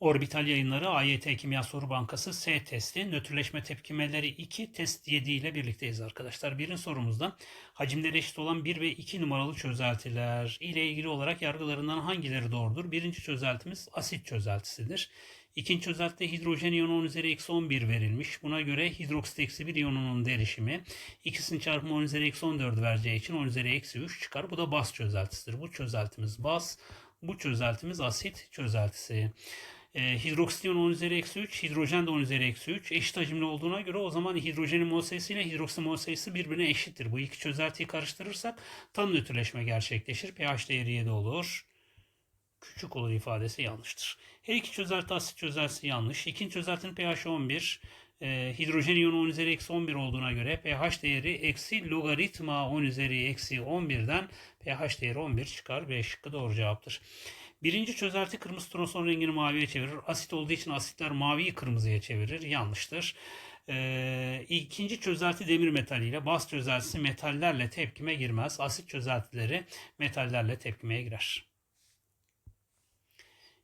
Orbital yayınları AYT Kimya Soru Bankası S testi nötrleşme tepkimeleri 2 test 7 ile birlikteyiz arkadaşlar. Birinci sorumuzda hacimleri eşit olan 1 ve 2 numaralı çözeltiler ile ilgili olarak yargılarından hangileri doğrudur? Birinci çözeltimiz asit çözeltisidir. İkinci çözeltide hidrojen iyonu 10 üzeri eksi 11 verilmiş. Buna göre hidroksit eksi 1 iyonunun derişimi ikisinin çarpımı 10 üzeri eksi 14 vereceği için 10 üzeri eksi 3 çıkar. Bu da baz çözeltisidir. Bu çözeltimiz baz. Bu çözeltimiz asit çözeltisi. E, hidroksit iyonu 10 üzeri eksi 3, hidrojen de 10 üzeri eksi 3. Eşit hacimli olduğuna göre o zaman hidrojenin mol sayısı ile hidroksit mol sayısı birbirine eşittir. Bu iki çözeltiyi karıştırırsak tam nötrleşme gerçekleşir. pH değeri 7 olur. Küçük olur ifadesi yanlıştır. Her iki çözelti asit çözeltisi yanlış. İkinci çözeltinin pH 11. E, hidrojen iyonu 10 üzeri eksi 11 olduğuna göre pH değeri eksi logaritma 10 üzeri eksi 11'den pH değeri 11 çıkar. B şıkkı doğru cevaptır. Birinci çözelti kırmızı turunson rengini maviye çevirir. Asit olduğu için asitler maviyi kırmızıya çevirir. Yanlıştır. Ee, ikinci çözelti demir metaliyle, baz çözeltisi metallerle tepkime girmez. Asit çözeltileri metallerle tepkimeye girer.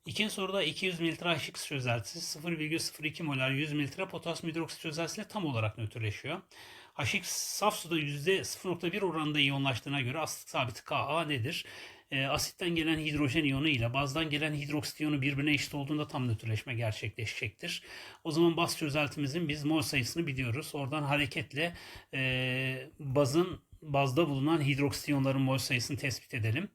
İkinci soruda 200 mililitre HX çözeltisi 0,02 molar 100 mililitre potasyum hidroksit çözeltisiyle tam olarak nötrleşiyor. HX saf suda %0.1 oranında iyonlaştığına göre asitlik sabiti Ka nedir? E, asitten gelen hidrojen iyonu ile bazdan gelen hidroksit iyonu birbirine eşit olduğunda tam nötrleşme gerçekleşecektir. O zaman baz çözeltimizin biz mol sayısını biliyoruz. Oradan hareketle e, bazın bazda bulunan hidroksit iyonların mol sayısını tespit edelim.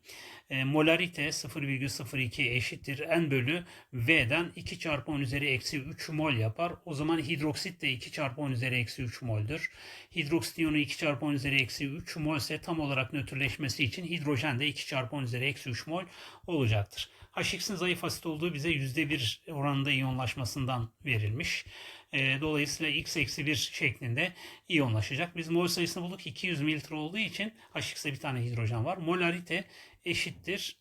E, molarite 0,02 eşittir n bölü V'den 2 çarpı 10 üzeri eksi 3 mol yapar. O zaman hidroksit de 2 çarpı 10 üzeri eksi 3 moldür. Hidroksit iyonu 2 çarpı 10 üzeri eksi 3 mol ise tam olarak nötrleşmesi için hidrojen de 2 çarpı 10 üzeri eksi 3 mol olacaktır. HX'in zayıf asit olduğu bize %1 oranında iyonlaşmasından verilmiş. E, dolayısıyla x eksi 1 şeklinde iyonlaşacak. Biz mol sayısını bulduk. 200 mililitre olduğu için HX'de bir tane hidrojen var. Molarite eşittir.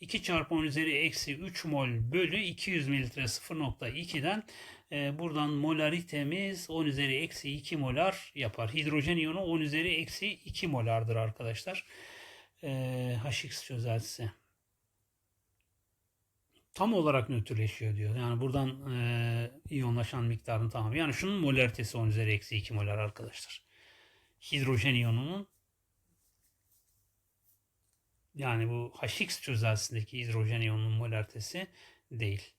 2 çarpı 10 üzeri eksi 3 mol bölü 200 mililitre 0.2'den e, buradan molaritemiz 10 üzeri eksi 2 molar yapar. Hidrojen iyonu 10 üzeri eksi 2 molardır arkadaşlar. E, HX çözeltisi tam olarak nötrleşiyor diyor. Yani buradan e, iyonlaşan miktarın tamamı. Yani şunun molaritesi 10 üzeri eksi 2 molar arkadaşlar. Hidrojen iyonunun yani bu HX çözeltisindeki hidrojen iyonunun molaritesi değil.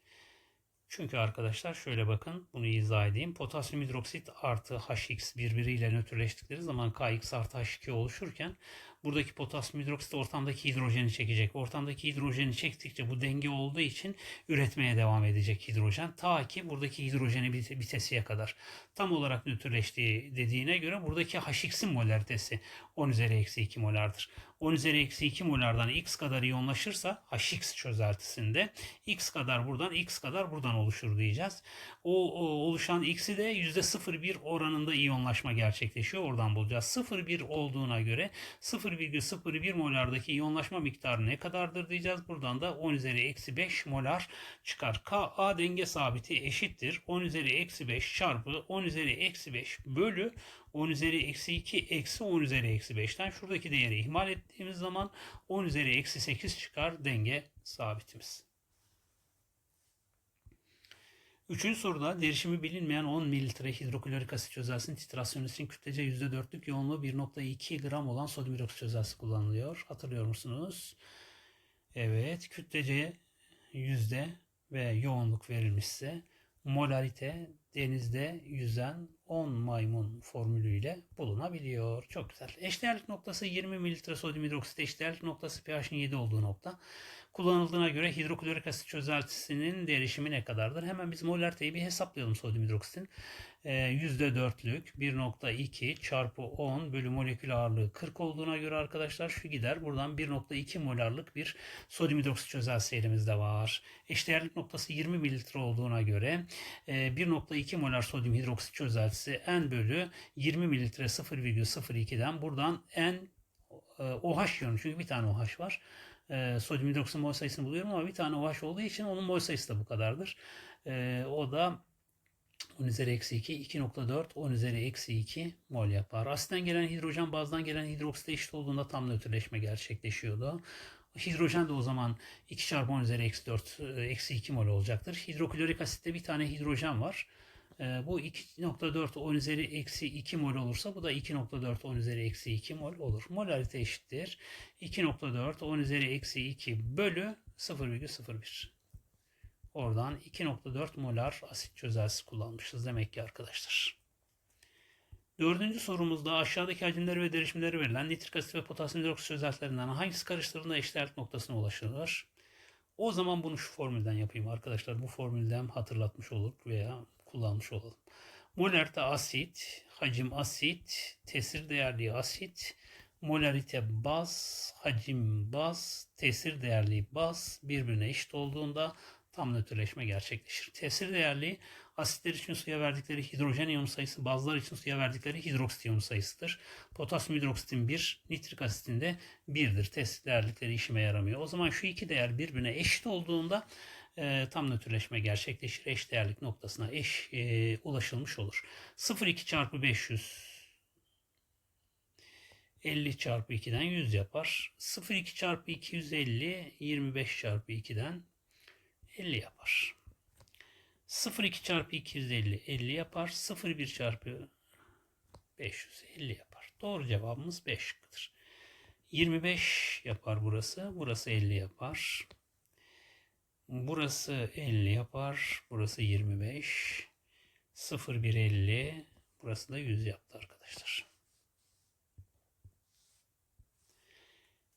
Çünkü arkadaşlar şöyle bakın bunu izah edeyim. Potasyum hidroksit artı HX birbiriyle nötrleştikleri zaman KX artı H2 oluşurken buradaki potasyum hidroksit ortamdaki hidrojeni çekecek. Ortamdaki hidrojeni çektikçe bu denge olduğu için üretmeye devam edecek hidrojen. Ta ki buradaki hidrojeni bitesiye kadar. Tam olarak nötrleştiği dediğine göre buradaki HX'in molaritesi 10 üzeri eksi 2 molardır. 10 üzeri eksi 2 molardan x kadar iyonlaşırsa HX çözeltisinde x kadar buradan x kadar buradan oluşur diyeceğiz. O, o oluşan x'i de %0,1 oranında iyonlaşma gerçekleşiyor. Oradan bulacağız. 0,1 olduğuna göre 0,01 molardaki iyonlaşma miktarı ne kadardır diyeceğiz. Buradan da 10 üzeri eksi 5 molar çıkar. Ka denge sabiti eşittir. 10 üzeri eksi 5 çarpı 10 üzeri eksi 5 bölü 10 üzeri eksi 2 eksi 10 üzeri eksi 5'ten şuradaki değeri ihmal ettiğimiz zaman 10 üzeri eksi 8 çıkar denge sabitimiz. Üçüncü soruda derişimi bilinmeyen 10 mililitre hidroklorik asit çözeltisinin titrasyonu için kütlece %4'lük yoğunluğu 1.2 gram olan sodyum hidroksit çözeltisi kullanılıyor. Hatırlıyor musunuz? Evet, kütlece yüzde ve yoğunluk verilmişse molarite denizde yüzen 10 maymun formülüyle bulunabiliyor. Çok güzel. Eşdeğerlik noktası 20 mililitre sodyum hidroksit eşdeğerlik noktası pH'in 7 olduğu nokta. Kullanıldığına göre hidroklorik asit çözeltisinin derişimi ne kadardır? Hemen biz molariteyi bir hesaplayalım sodyum hidroksitin. %4'lük ee, 1.2 çarpı 10 bölü molekül ağırlığı 40 olduğuna göre arkadaşlar şu gider. Buradan 1.2 molarlık bir sodyum hidroksit çözeltisi elimizde var. Eşdeğerlik noktası 20 mililitre olduğuna göre 1.2 e, molar sodyum hidroksit çözeltisi N bölü 20 mililitre 0,02'den buradan N e, OH yönü çünkü bir tane OH var. E, sodyum hidroksit mol sayısını buluyorum ama bir tane OH olduğu için onun mol sayısı da bu kadardır. O da 10 üzeri eksi 2, 2.4, 10 üzeri eksi 2 mol yapar. Asitten gelen hidrojen bazdan gelen hidroksite eşit olduğunda tam nötrleşme gerçekleşiyordu. Hidrojen de o zaman 2 çarpı 10 üzeri eksi 4 e, eksi 2 mol olacaktır. Hidroklorik asitte bir tane hidrojen var. E, Bu 2.4 10 üzeri eksi 2 mol olursa bu da 2.4 10 üzeri eksi 2 mol olur. Molarite eşittir. 2.4 10 üzeri eksi 2 bölü 0,01. Oradan 2.4 molar asit çözeltisi kullanmışız demek ki arkadaşlar. Dördüncü sorumuzda aşağıdaki hacimleri ve derişimleri verilen nitrik asit ve potasyum hidroksit çözeltilerinden hangisi karıştırıldığında eşdeğerlik noktasına ulaşılır? O zaman bunu şu formülden yapayım arkadaşlar. Bu formülden hatırlatmış olur veya kullanmış olalım. Molarite asit, hacim asit, tesir değerli asit, molarite baz, hacim baz, tesir değerli baz birbirine eşit olduğunda tam nötrleşme gerçekleşir. Tesir değerli asitler için suya verdikleri hidrojen iyonu sayısı, bazılar için suya verdikleri hidroksit iyonu sayısıdır. Potasyum hidroksitin 1, nitrik asitin de 1'dir. Tesir değerlikleri işime yaramıyor. O zaman şu iki değer birbirine eşit olduğunda e, tam nötrleşme gerçekleşir. Eş değerlik noktasına eş e, ulaşılmış olur. 0,2 çarpı 500 50 çarpı 2'den 100 yapar. 0,2 çarpı 250 25 çarpı 2'den 50 yapar. 0,2 çarpı 250 50 yapar. 0,1 çarpı 500 50 yapar. Doğru cevabımız 5 şıkkıdır. 25 yapar burası. Burası 50 yapar. Burası 50 yapar. Burası 25. 0,1 50. Burası da 100 yaptı arkadaşlar.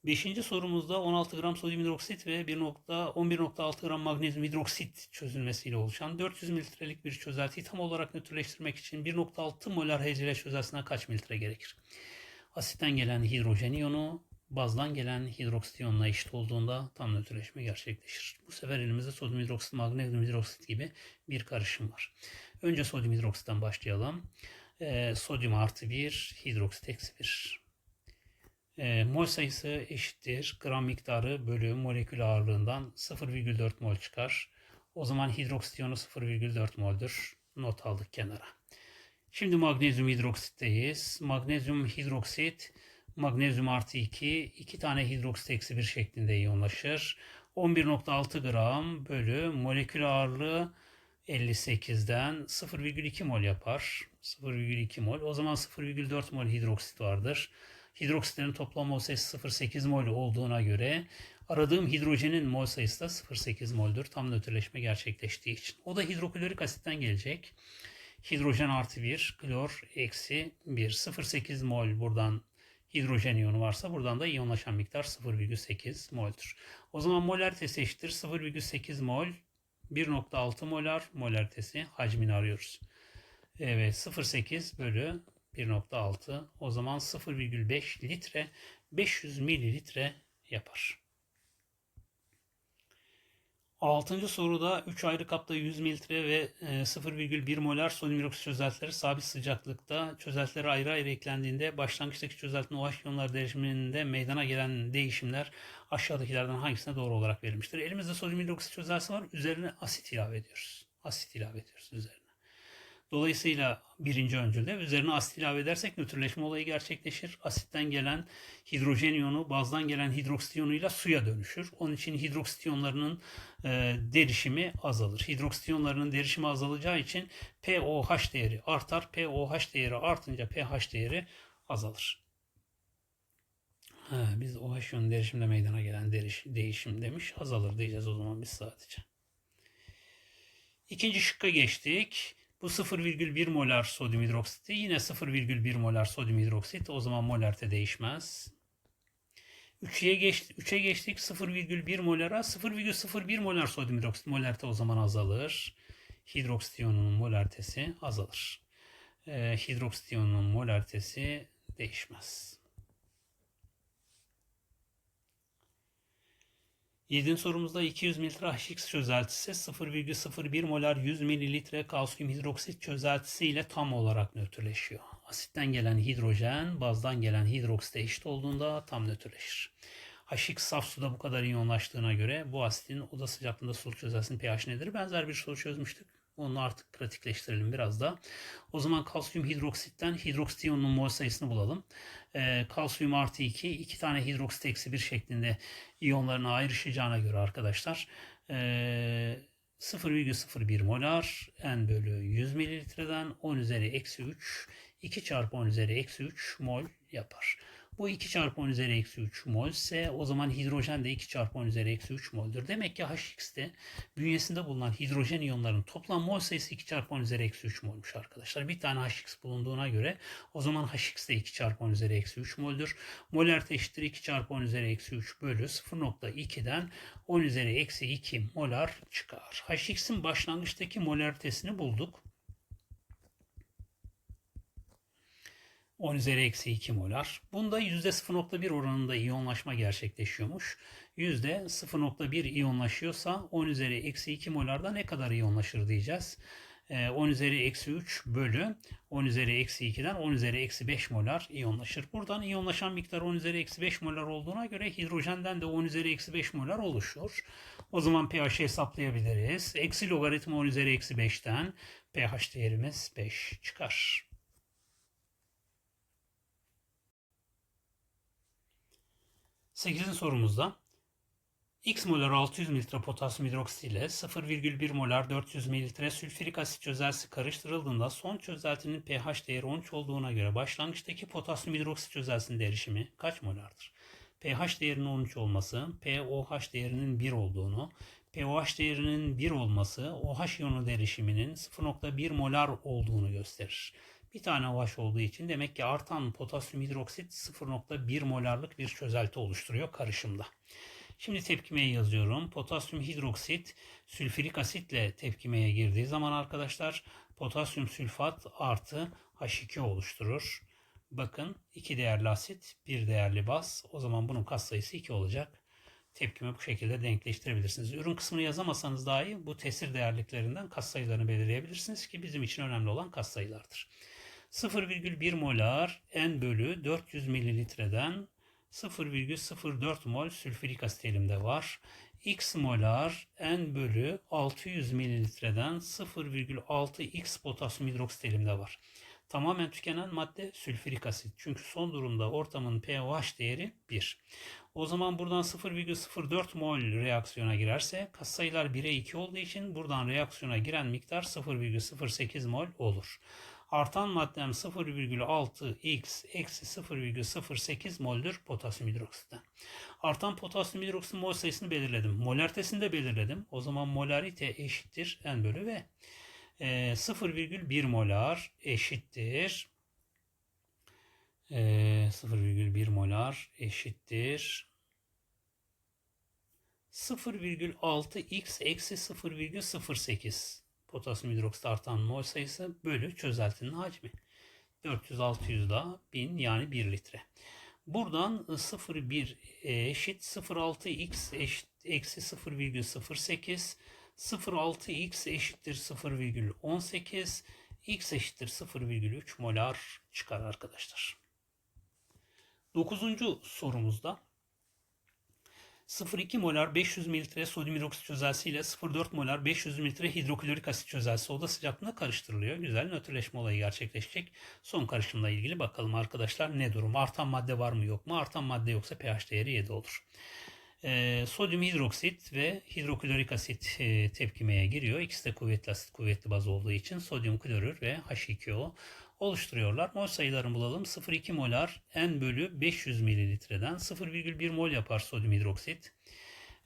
Beşinci sorumuzda 16 gram sodyum hidroksit ve 11.6 gram magnezyum hidroksit çözülmesiyle oluşan 400 mililitrelik bir çözeltiyi tam olarak nötrleştirmek için 1.6 molar HCl çözeltisine kaç mililitre gerekir? Asitten gelen hidrojen iyonu bazdan gelen hidroksit iyonuna eşit olduğunda tam nötrleşme gerçekleşir. Bu sefer elimizde sodyum hidroksit, magnezyum hidroksit gibi bir karışım var. Önce sodyum hidroksitten başlayalım. Ee, sodyum artı 1, hidroksit eksi 1. E, mol sayısı eşittir. Gram miktarı bölü molekül ağırlığından 0,4 mol çıkar. O zaman hidroksit iyonu 0,4 moldür. Not aldık kenara. Şimdi magnezyum hidroksitteyiz. Magnezyum hidroksit, magnezyum artı 2, 2 tane hidroksit eksi 1 şeklinde iyonlaşır. 11.6 gram bölü molekül ağırlığı 58'den 0,2 mol yapar. 0,2 mol. O zaman 0,4 mol hidroksit vardır. Hidroksitlerin toplam mol sayısı 0,8 mol olduğuna göre aradığım hidrojenin mol sayısı da 0,8 moldür. Tam nötrleşme gerçekleştiği için. O da hidroklorik asitten gelecek. Hidrojen artı 1, klor eksi 1. 0,8 mol buradan hidrojen iyonu varsa buradan da iyonlaşan miktar 0,8 mol'dur. O zaman molaritesi eşittir 0,8 mol 1.6 molar molaritesi hacmini arıyoruz. Evet 0,8 bölü 1.6 o zaman 0,5 litre 500 mililitre yapar. Altıncı soruda 3 ayrı kapta 100 mililitre ve 0,1 molar sodyum hidroksit çözeltileri sabit sıcaklıkta çözeltileri ayrı ayrı eklendiğinde başlangıçtaki çözeltinin OH iyonları değişiminde meydana gelen değişimler aşağıdakilerden hangisine doğru olarak verilmiştir? Elimizde sodyum hidroksit çözeltisi var. Üzerine asit ilave ediyoruz. Asit ilave ediyoruz üzerine. Dolayısıyla birinci öncülde üzerine asit ilave edersek nötrleşme olayı gerçekleşir. Asitten gelen hidrojen iyonu bazdan gelen hidroksit iyonuyla suya dönüşür. Onun için hidroksit iyonlarının e, derişimi azalır. Hidroksit iyonlarının derişimi azalacağı için pOH değeri artar. pOH değeri artınca pH değeri azalır. Ha, biz OH iyonu derişimde meydana gelen deriş, değişim demiş. Azalır diyeceğiz o zaman biz sadece. İkinci şıkka geçtik. Bu 0,1 molar sodyum hidroksiti yine 0,1 molar sodyum hidroksit. O zaman molarite değişmez. 3'e geçtik, 3'e geçtik 0,1 molara 0,01 molar sodyum hidroksit molarite o zaman azalır. Hidroksit iyonunun molaritesi azalır. Ee, hidroksit iyonunun değişmez. Yedinci sorumuzda 200 mililitre HX çözeltisi 0,01 molar 100 mililitre kalsiyum hidroksit çözeltisi ile tam olarak nötrleşiyor. Asitten gelen hidrojen bazdan gelen hidroksite eşit olduğunda tam nötrleşir. HX saf suda bu kadar iyonlaştığına göre bu asitin oda sıcaklığında sulu çözeltisinin pH nedir? Benzer bir soru çözmüştük. Onu artık pratikleştirelim biraz da. O zaman kalsiyum hidroksitten hidroksit mol sayısını bulalım. Ee, kalsiyum artı 2, iki tane hidroksit eksi 1 şeklinde iyonlarına ayrışacağına göre arkadaşlar ee, 0,01 molar n bölü 100 mililitreden 10 üzeri eksi 3 2 çarpı 10 üzeri eksi 3 mol yapar. Bu 2 çarpı 10 üzeri eksi 3 mol ise o zaman hidrojen de 2 çarpı 10 üzeri eksi 3 mol'dur. Demek ki HX'te bünyesinde bulunan hidrojen iyonlarının toplam mol sayısı 2 çarpı 10 üzeri eksi 3 molmuş arkadaşlar. Bir tane HX bulunduğuna göre o zaman HX de 2 çarpı 10 üzeri eksi 3 mol'dur. Molarite eşittir 2 çarpı 10 üzeri eksi 3 bölü 0.2'den 10 üzeri eksi 2 molar çıkar. HX'in başlangıçtaki molaritesini bulduk. 10 üzeri eksi 2 molar. Bunda %0.1 oranında iyonlaşma gerçekleşiyormuş. %0.1 iyonlaşıyorsa 10 üzeri eksi 2 molarda ne kadar iyonlaşır diyeceğiz. 10 üzeri eksi 3 bölü 10 üzeri eksi 2'den 10 üzeri eksi 5 molar iyonlaşır. Buradan iyonlaşan miktar 10 üzeri eksi 5 molar olduğuna göre hidrojenden de 10 üzeri eksi 5 molar oluşur. O zaman pH hesaplayabiliriz. Eksi logaritma 10 üzeri eksi 5'ten pH değerimiz 5 çıkar. 8. sorumuzda X molar 600 mililitre potasyum hidroksit ile 0,1 molar 400 mililitre sülfürik asit çözeltisi karıştırıldığında son çözeltinin pH değeri 13 olduğuna göre başlangıçtaki potasyum hidroksit çözeltisinin erişimi kaç molardır? pH değerinin 13 olması, pOH değerinin 1 olduğunu, pOH değerinin 1 olması OH iyonu derişiminin 0.1 molar olduğunu gösterir. Bir tane OH olduğu için demek ki artan potasyum hidroksit 0.1 molarlık bir çözelti oluşturuyor karışımda. Şimdi tepkimeye yazıyorum. Potasyum hidroksit sülfürik asitle tepkimeye girdiği zaman arkadaşlar potasyum sülfat artı H2 oluşturur. Bakın iki değerli asit, bir değerli baz. O zaman bunun katsayısı 2 olacak. Tepkime bu şekilde denkleştirebilirsiniz. Ürün kısmını yazamasanız dahi bu tesir değerliklerinden katsayılarını belirleyebilirsiniz ki bizim için önemli olan katsayılardır. 0,1 molar N bölü 400 mililitreden 0,04 mol sülfürik asit elimde var. X molar N bölü 600 mililitreden 0,6 X potasyum hidroksit elimde var. Tamamen tükenen madde sülfürik asit. Çünkü son durumda ortamın pOH değeri 1. O zaman buradan 0,04 mol reaksiyona girerse katsayılar 1'e 2 olduğu için buradan reaksiyona giren miktar 0,08 mol olur. Artan maddem 0,6x eksi 0,08 mol'dür potasyum hidroksitten. Artan potasyum hidroksit mol sayısını belirledim. Molaritesini de belirledim. O zaman molarite eşittir n bölü v. E, 0,1 molar eşittir e, 0,1 molar eşittir 0,6x eksi 0,08 potasyum hidroksit artan mol sayısı bölü çözeltinin hacmi. 400-600 daha 1000 yani 1 litre. Buradan 0,1 eşit 0,6x eşit eksi 0,08 0,6x eşittir 0,18 x eşittir 0,3 molar çıkar arkadaşlar. Dokuzuncu sorumuzda 0,2 molar 500 mililitre sodyum hidroksit çözeltisi ile 0,4 molar 500 mililitre hidroklorik asit çözeltisi oda sıcaklığında karıştırılıyor. Güzel nötrleşme olayı gerçekleşecek. Son karışımla ilgili bakalım arkadaşlar ne durum? Artan madde var mı yok mu? Artan madde yoksa pH değeri 7 olur. E, sodyum hidroksit ve hidroklorik asit e, tepkimeye giriyor. İkisi de kuvvetli asit kuvvetli baz olduğu için sodyum klorür ve H2O oluşturuyorlar. Mol sayılarını bulalım. 0,2 molar N bölü 500 mililitreden 0,1 mol yapar sodyum hidroksit.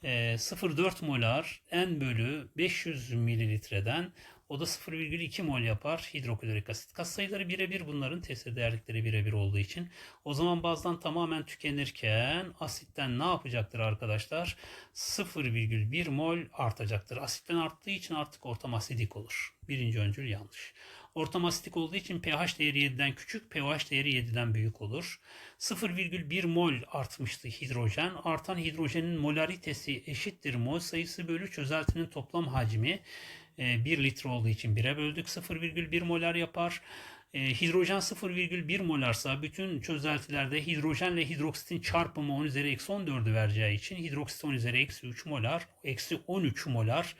0,4 molar N bölü 500 mililitreden o da 0,2 mol yapar hidroklorik asit. Kas sayıları birebir bunların tesir değerlikleri birebir olduğu için. O zaman bazdan tamamen tükenirken asitten ne yapacaktır arkadaşlar? 0,1 mol artacaktır. Asitten arttığı için artık ortam asidik olur. Birinci öncül yanlış. Ortam asitik olduğu için pH değeri 7'den küçük, pOH değeri 7'den büyük olur. 0,1 mol artmıştı hidrojen. Artan hidrojenin molaritesi eşittir mol sayısı bölü çözeltinin toplam hacmi. 1 e, litre olduğu için 1'e böldük 0,1 molar yapar. E, hidrojen 0,1 molarsa bütün çözeltilerde hidrojenle hidroksitin çarpımı 10 üzeri eksi 14'ü vereceği için hidroksit 10 üzeri eksi 3 molar, eksi 13 molar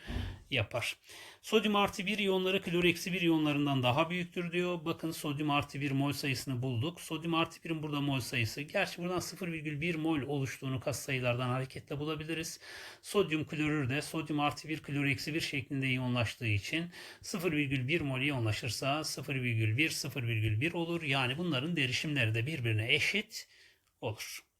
yapar. Sodyum artı 1 iyonları klor eksi 1 iyonlarından daha büyüktür diyor. Bakın sodyum artı 1 mol sayısını bulduk. Sodyum artı 1'in burada mol sayısı. Gerçi buradan 0,1 mol oluştuğunu katsayılardan hareketle bulabiliriz. Sodyum klorür de sodyum artı 1 klor eksi 1 şeklinde iyonlaştığı için 0,1 mol iyonlaşırsa 0,1 0,1 olur. Yani bunların derişimleri de birbirine eşit olur.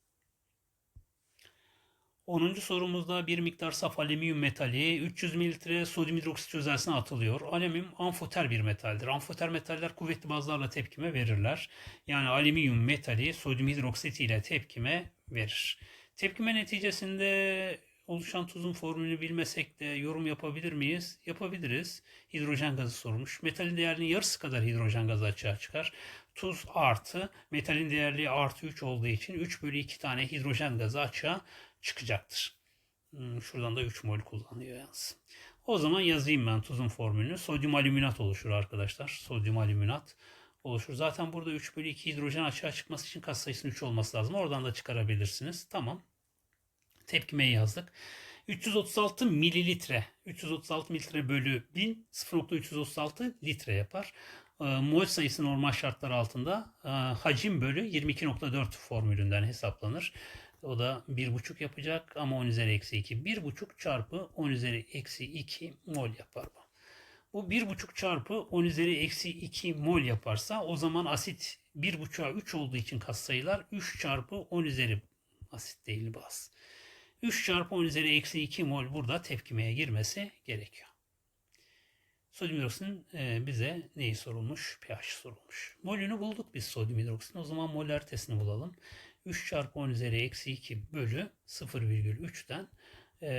10. sorumuzda bir miktar saf alüminyum metali 300 mililitre sodyum hidroksit çözeltisine atılıyor. Alüminyum amfoter bir metaldir. Amfoter metaller kuvvetli bazlarla tepkime verirler. Yani alüminyum metali sodyum hidroksit ile tepkime verir. Tepkime neticesinde oluşan tuzun formülünü bilmesek de yorum yapabilir miyiz? Yapabiliriz. Hidrojen gazı sormuş. Metalin değerinin yarısı kadar hidrojen gazı açığa çıkar. Tuz artı metalin değerliği artı 3 olduğu için 3 bölü 2 tane hidrojen gazı açığa çıkacaktır. Hmm, Şuradan da 3 mol kullanıyor yalnız. O zaman yazayım ben tuzun formülünü. Sodyum alüminat oluşur arkadaşlar. Sodyum alüminat oluşur. Zaten burada 3 bölü 2 hidrojen açığa çıkması için katsayısının 3 olması lazım. Oradan da çıkarabilirsiniz. Tamam. Tepkimeyi yazdık. 336 mililitre. 336 mililitre bölü 1000 0.336 litre yapar. Ee, Mol sayısı normal şartlar altında e, hacim bölü 22.4 formülünden hesaplanır. O da 1,5 yapacak ama 10 üzeri eksi 2. 1,5 çarpı 10 üzeri eksi 2 mol yapar bu. Bu 1,5 çarpı 10 üzeri eksi 2 mol yaparsa o zaman asit 1,5'a 3 olduğu için katsayılar 3 çarpı 10 üzeri asit değil baz. 3 çarpı 10 üzeri eksi 2 mol burada tepkimeye girmesi gerekiyor. Sodyum hidroksitin e, bize neyi sorulmuş? pH sorulmuş. Molünü bulduk biz sodyum hidroksitin. O zaman molartesini bulalım. 3 çarpı 10 üzeri eksi 2 bölü 0,3'ten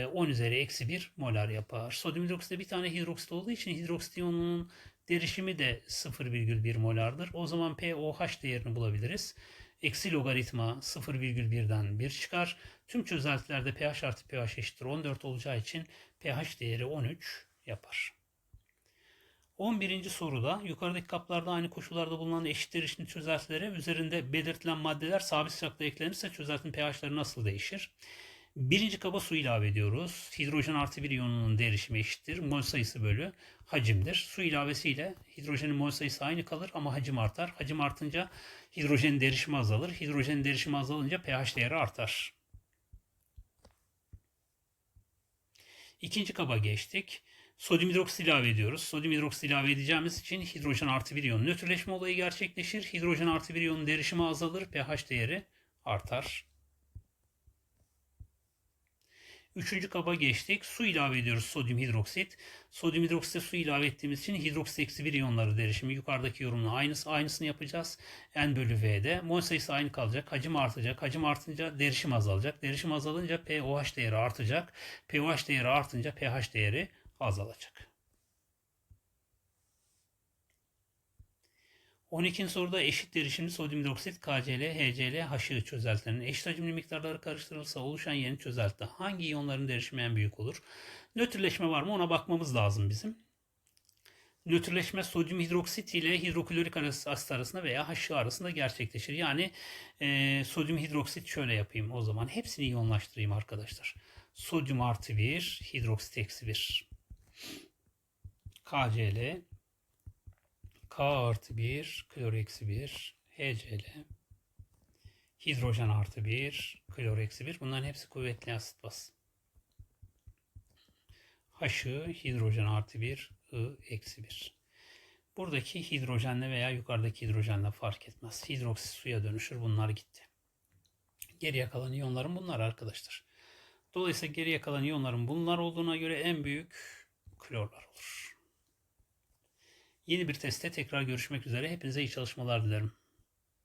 10 üzeri eksi 1 molar yapar. Sodyum hidroksitte bir tane hidroksit olduğu için hidroksit iyonunun derişimi de 0,1 molardır. O zaman pOH değerini bulabiliriz. Eksi logaritma 0,1'den 1 çıkar. Tüm çözeltilerde pH artı pH eşittir 14 olacağı için pH değeri 13 yapar. 11. soruda yukarıdaki kaplarda aynı koşullarda bulunan eşit derişimli çözeltilere üzerinde belirtilen maddeler sabit sıcaklığa eklenirse çözeltinin pH'ları nasıl değişir? Birinci kaba su ilave ediyoruz. Hidrojen artı bir iyonunun derişimi eşittir. Mol sayısı bölü hacimdir. Su ilavesiyle hidrojenin mol sayısı aynı kalır ama hacim artar. Hacim artınca hidrojenin derişimi azalır. Hidrojenin derişimi azalınca pH değeri artar. İkinci kaba geçtik. Sodyum hidroksit ilave ediyoruz. Sodyum hidroksit ilave edeceğimiz için hidrojen artı bir iyon nötrleşme olayı gerçekleşir. Hidrojen artı bir iyonun derişimi azalır. pH değeri artar. Üçüncü kaba geçtik. Su ilave ediyoruz sodyum hidroksit. Sodyum hidroksite su ilave ettiğimiz için hidroksit eksi bir iyonları derişimi yukarıdaki yorumla aynısı, aynısını yapacağız. N bölü V'de. Mol sayısı aynı kalacak. Hacim artacak. Hacim artınca derişim azalacak. Derişim azalınca pOH değeri artacak. pOH değeri artınca pH değeri azalacak. 12. soruda eşit derişimli sodyum hidroksit KCl, HCl, HI çözeltilerinin eşit hacimli miktarları karıştırılırsa oluşan yeni çözelti hangi iyonların derişimi en büyük olur? Nötrleşme var mı ona bakmamız lazım bizim. Nötrleşme sodyum hidroksit ile hidroklorik asit arasında veya HI arasında gerçekleşir. Yani e, sodyum hidroksit şöyle yapayım o zaman. Hepsini iyonlaştırayım arkadaşlar. Sodyum artı 1, hidroksit eksi 1. KCl, K artı 1, klor eksi 1, HCl, hidrojen artı 1, klor eksi 1. Bunların hepsi kuvvetli asit baz. H'ı hidrojen artı 1, I eksi 1. Buradaki hidrojenle veya yukarıdaki hidrojenle fark etmez. Hidroksit suya dönüşür. Bunlar gitti. Geriye kalan iyonların bunlar arkadaşlar. Dolayısıyla geriye kalan iyonların bunlar olduğuna göre en büyük klorlar olur. Yeni bir testte tekrar görüşmek üzere. Hepinize iyi çalışmalar dilerim.